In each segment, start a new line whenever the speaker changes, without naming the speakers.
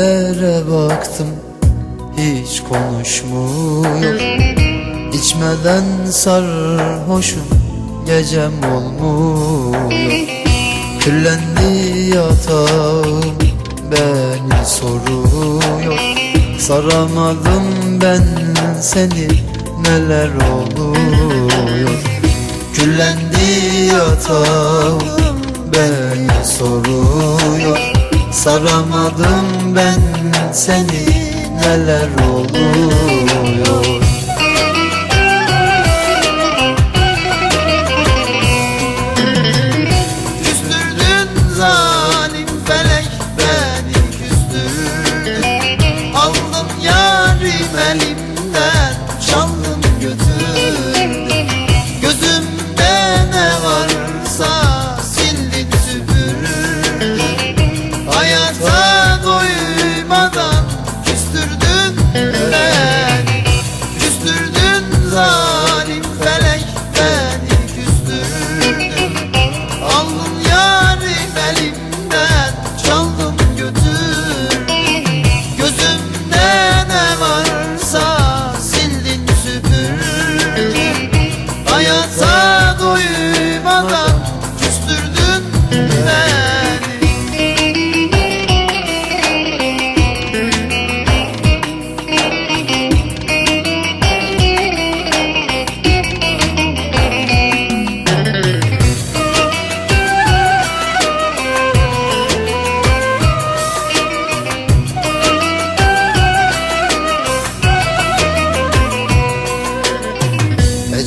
yaktım hiç konuşmuyor. İçmeden sarhoşum gecem olmuyor. Küllendi yatağım beni soruyor. Saramadım ben seni neler oluyor? Küllendi yatağım beni soruyor Saramadım ben seni neler oluyor?
Küstürdün zalim felek beni küstürdün. Aldım yarim elimden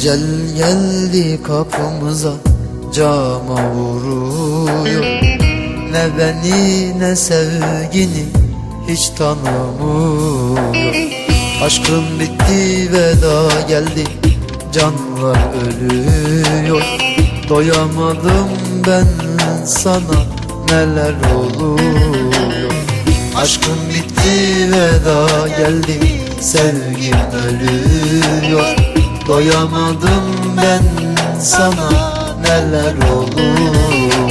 Ecel geldi kapımıza cama vuruyor. Ne beni ne sevgini hiç tanımıyor. Aşkım bitti veda geldi canlar ölüyor. Doyamadım ben sana neler oluyor? Aşkım bitti veda geldi sevgim ölüyor Doyamadım ben sana neler oluyor